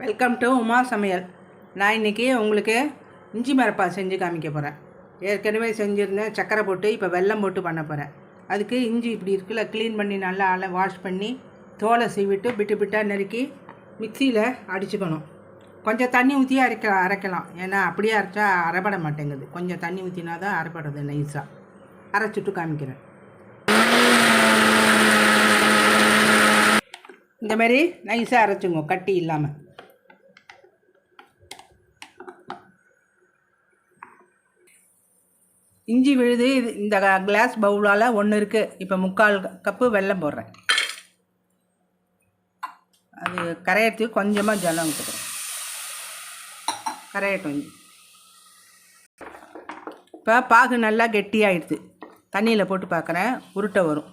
Welcome to Uma சமையல். நான் இன்றைக்கி உங்களுக்கு இஞ்சி மரப்பா செஞ்சு காமிக்க போகிறேன் ஏற்கனவே செஞ்சுருந்தேன் சக்கரை போட்டு இப்போ வெல்லம் போட்டு பண்ண போகிறேன் அதுக்கு இஞ்சி இப்படி இருக்குல்ல க்ளீன் பண்ணி நல்லா அலை வாஷ் பண்ணி தோலை சீவிட்டு பிட்டு பிட்டாக நறுக்கி மிக்சியில் அடிச்சுக்கணும். கொஞ்சம் தண்ணி ஊற்றி அரைக்க அரைக்கலாம். ஏன்னா அப்படியே அரைச்சா அரைப்பட மாட்டேங்குது. கொஞ்சம் தண்ணி ஊற்றினா தான் அரைப்படுறது நைஸாக அரைச்சிட்டு காமிக்கிறேன். இந்தமாரி நைஸாக அரைச்சுங்க கட்டி இல்லாமல் இஞ்சி விழுது இது இந்த கிளாஸ் பவுலால் ஒன்று இருக்குது இப்போ முக்கால் கப்பு வெல்லம் போடுறேன். அது கரையத்துக்கு கொஞ்சமாக ஜலம் ஊற்றுக்கிறேன் கரையட்டும் இஞ்சி. இப்போ பாகு நல்லா கெட்டியாயிடுது. தண்ணியில் போட்டு பார்க்குறேன் உருட்டை வரும்.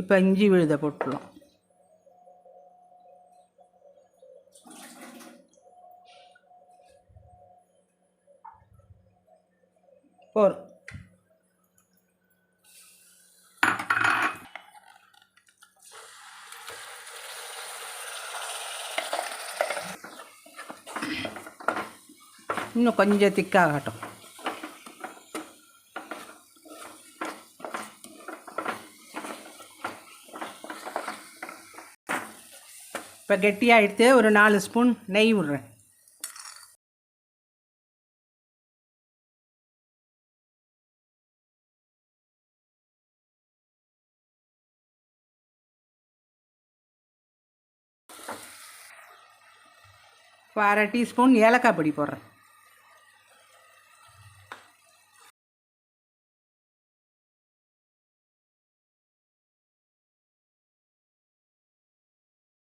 இப்போ இஞ்சி விழுதை போட்டுடலாம். போதும் இன்னும் கொஞ்சம் திக்காகட்டும் இப்போ கெட்டியாகிடுத்து ஒரு நாலு ஸ்பூன் நெய் விட்றேன் இப்போ அரை டீஸ்பூன் ஏலக்காய் பொடி போடுறேன்.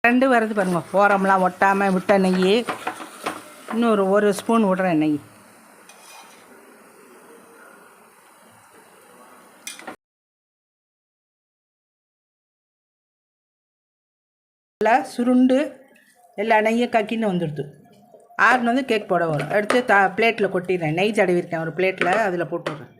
ரெண்டு வருது பாருங்க ஓரம்லாம் ஒட்டாமல் விட்ட நெய் இன்னொரு ஒரு ஸ்பூன் விடுறேன் நெய். நல்லா சுருண்டு எல்லா நெய்யும் கக்கின்னு வந்துடுது. ஆறுனு வந்து கேக் போட வரும். எடுத்து த பிளேட்டில் கொட்டிடுறேன். நெய் தடவிருக்கேன் ஒரு பிளேட்டில் அதில் போட்டுடுறேன்.